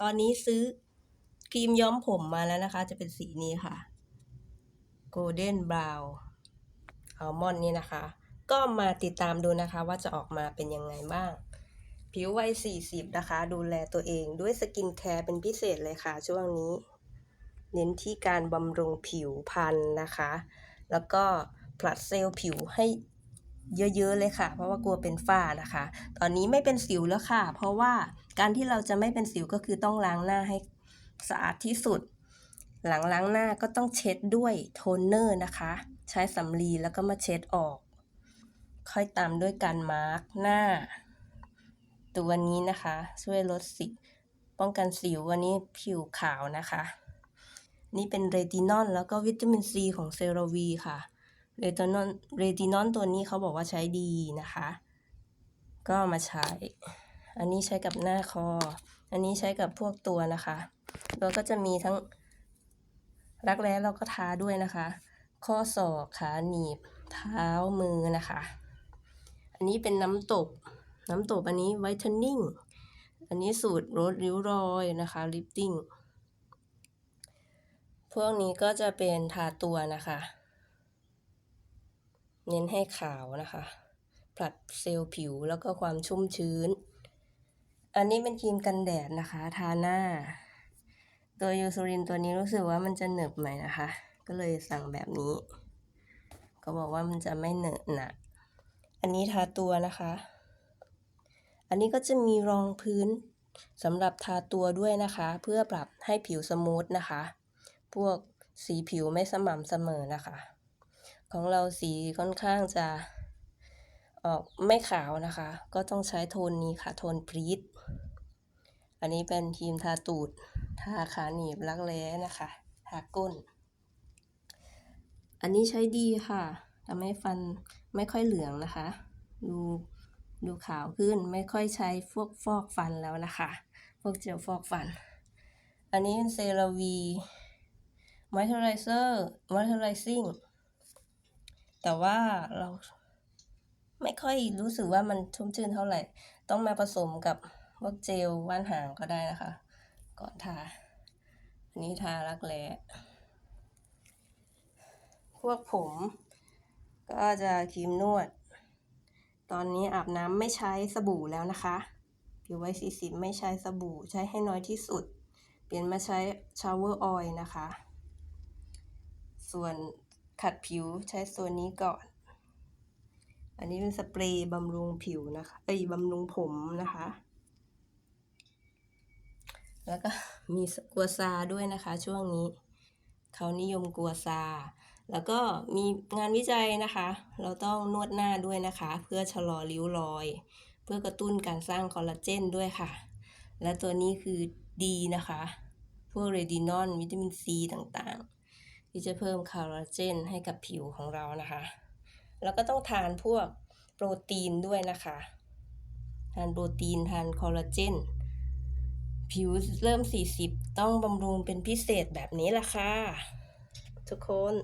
ตอนนี้ซื้อครีมย้อมผมมาแล้วนะคะ จะเป็นสีนี้ค่ะ Golden Brown Almond นี่นะคะ ก็มาติดตามดูนะคะว่าจะออกมาเป็นยังไงบ้าง ผิววัย 40 นะคะ ดูแลตัวเองด้วยสกินแคร์เป็นพิเศษเลยค่ะ ช่วงนี้ เน้นที่การบำรุงผิวพรรณนะคะ แล้วก็ผลัดเซลล์ผิวให้ เยอะๆเลยค่ะ เพราะว่ากลัวเป็นฝ้านะคะ ตอนนี้ไม่เป็นสิวแล้วค่ะ เพราะว่าการที่เราจะไม่เป็นสิวก็คือต้องล้างหน้าให้สะอาดที่สุด หลังล้างหน้าก็ต้องเช็ดด้วยโทนเนอร์นะคะ ใช้สำลีแล้วก็มาเช็ดออก ค่อยตามด้วยการมาร์กหน้า ตัวนี้นะคะ ช่วยลดสิป้องกันสิววันนี้ผิวขาวนะคะ นี่เป็นเรตินอลแล้วก็วิตามินซีของเซรวีค่ะ เรตินอลเรตินอลตัวนี้เขาบอกว่าใช้ดีนะคะ ก็มาใช้ อันนี้ใช้กับหน้าคอ อันนี้ใช้กับพวกตัวนะคะแล้วก็จะมีทั้งรักแร้เราก็ทาด้วยนะคะ ข้อศอกขาหนีบ เท้ามือนะคะ อันนี้เป็นน้ำตบน้ำตบอันนี้ไวท์เทนนิ่ง อันนี้สูตรลดริ้วรอยนะคะลิฟติ้ง พวกนี้ก็จะเป็นทาตัวนะคะ เน้นให้ขาวนะคะ ผลัดเซลล์ผิวแล้วก็ความชุ่มชื้น อันนี้เป็นครีมกันแดดนะคะ ทาหน้า ตัวยูซูรินตัวนี้รู้สึกว่ามันจะเหนบไหมนะคะ ก็เลยสั่งแบบนี้ ก็บอกว่ามันจะไม่เหนอะหนะอันนี้ทาตัวนะคะ อันนี้ก็จะมีรองพื้นสำหรับทาตัวด้วยนะคะ เพื่อปรับให้ผิวสมูทนะคะ พวกสีผิวไม่สม่ำเสมอนะคะ ของเราสีค่อนข้างจะออกไม่ขาวนะคะ ก็ต้องใช้โทนนี้ค่ะโทนพรีทอันนี้เป็นครีมทาตูด ทาขาหนีบรักแร้นะคะ ทาก้น อันนี้ใช้ดีค่ะทำให้ฟันไม่ค่อยเหลืองนะคะ ดูดูขาวขึ้นไม่ค่อยใช้พวกฟอกฟันแล้วนะคะ พวกเจลฟอกฟัน อันนี้เป็นเซราวีมอยเจอไรเซอร์มอยเจอไรซิ่ง แต่ว่าเราไม่ค่อยรู้สึกว่ามันชุ่มชื่นเท่าไหร่ ต้องมาผสมกับพวกเจลว่านหางก็ได้นะคะ ก่อนทา อันนี้ทารักแร้พวกผม ก็จะครีมนวด ตอนนี้อาบน้ำไม่ใช้สบู่แล้วนะคะ ผิวไว้สีสิบไม่ใช้สบู่ใช้ให้น้อยที่สุด เปลี่ยนมาใช้ชาวเวอร์ออยล์นะคะ ส่วน ขัดผิวใช้ตัวนี้ก่อน อันนี้เป็นสเปรย์บำรุงผิวนะคะ เอ้ยบำรุงผมนะคะ แล้วก็มีกัวซาด้วยนะคะ ช่วงนี้ เขานิยมกัวซา แล้วก็มีงานวิจัยนะคะ เราต้องนวดหน้าด้วยนะคะ เพื่อชะลอริ้วรอย เพื่อกระตุ้นการสร้างคอลลาเจนด้วยค่ะ และตัวนี้คือดีนะคะ พวกเรดินอลวิตามินซีต่างๆ ที่จะเพิ่มคอลลาเจนให้กับผิวของเรานะคะ แล้วก็ต้องทานพวกโปรตีนด้วยนะคะ ทานโปรตีนทานคอลลาเจน ผิวเริ่ม 40 ต้องบำรุงเป็นพิเศษแบบนี้แหละค่ะ ทุกคน